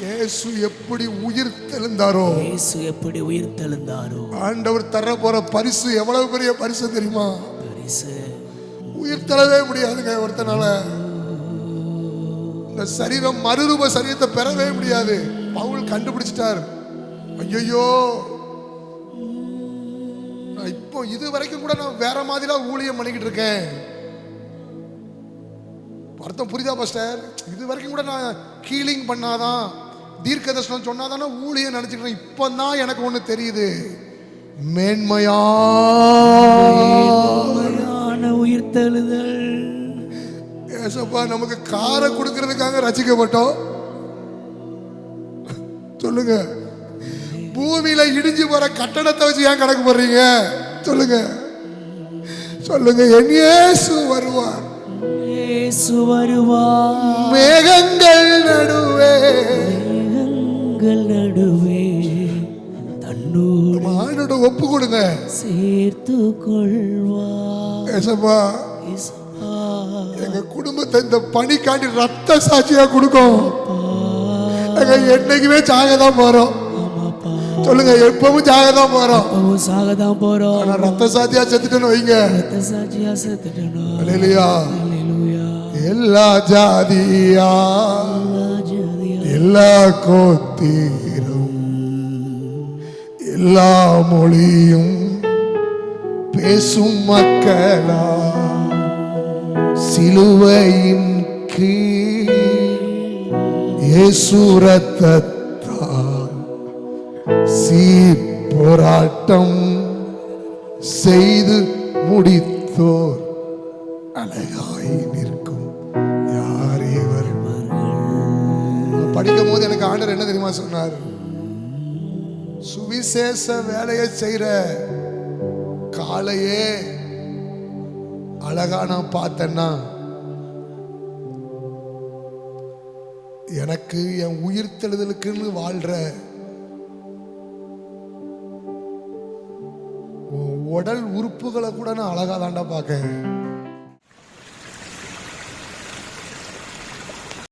இயேசு எப்படி உயிர் தெழுந்தாரோ? இயேசு எப்படி உயிர் தெழுந்தாரோ? ஆண்டவர் தர போற பரிசு எவ்வளவு பெரிய பரிசு தெரியுமா? பரிசு. உயிர் தரவே முடியாதுங்க ஒருத்தனால. இந்த சரீரம் மறுரூப சரீரத்தை பெறவே முடியாது. பவுல் கண்டுபிடிச்சிட்டார். ஐயோ இப்போ இது வரைக்கும் கூட நான் வேற மாதிரிலாம் ஊழியம் பண்ணிக்கிட்டு இருக்கேன். அர்த்தம் புரியுதா பாஸ்டர் இது வரைக்கும் கூட நான் ஹீலிங் பண்ணாதான் தீர்க்க தரிசனம் சொன்னாதானே ஊழியம் நினைச்சிட்டு இப்போ தான் எனக்கு ஒன்று தெரியுது. மேன்மையா. உண்மையான உயிர் தெழுதல். ஏசப்பா நமக்கு காரை கொடுக்கறதுக்காக ரசிக்கப்பட்டோம். சொல்லுங்க. பூமியில இடிஞ்சு போற கட்டடத்தை வச்சு ஏன் கணக்கு போடுறீங்க? சொல்லுங்க. சொல்லுங்க. என் வருவார். இயேசு வருவார். மேகங்கள் நடுவே. மேகங்கள் நடுவே. தன்னோடு மானோட ஒப்பு கொடுங்க சேர்த்து கொள்வார் ஏசப்பா. எங்க குடும்பத்தை இந்த பணிக்காண்டி ரத்த சாட்சியா கொடுக்கும். எங்க என்னைக்குமே சாக தான் போறோம் சொல்லுங்க எப்பவும் சாக தான் போறோம். அப்பவும் சாகதான் போறோம். ஆனா ரத்த சாத்தியா செத்துட்டேன்னு வைங்க. ரத்த சாட்சியா செத்துட்டணும் அல்லேலூயா அல்லேலூயா. எல்லா ஜாதியா எல்லா கோத்தீரும் எல்லா மொழியும் பேசும் மக்களா சிலுவையின் கீழ் இயேசு சீர் போராட்டம் செய்து முடித்தோர் அழகாய் நிற்கும். படிக்கும் போது எனக்கு ஆண்டர் என்ன தெரியுமா சொன்னார்? சுவிசேஷ வேலையை செய்யற காலையே அழகா நான் பார்த்தேன்னா எனக்கு என் உயிர் தெழுதலுக்குன்னு வாழ்ற உடல் உறுப்புகளை கூட நான் அழகா தாண்டா பார்க்கேன்.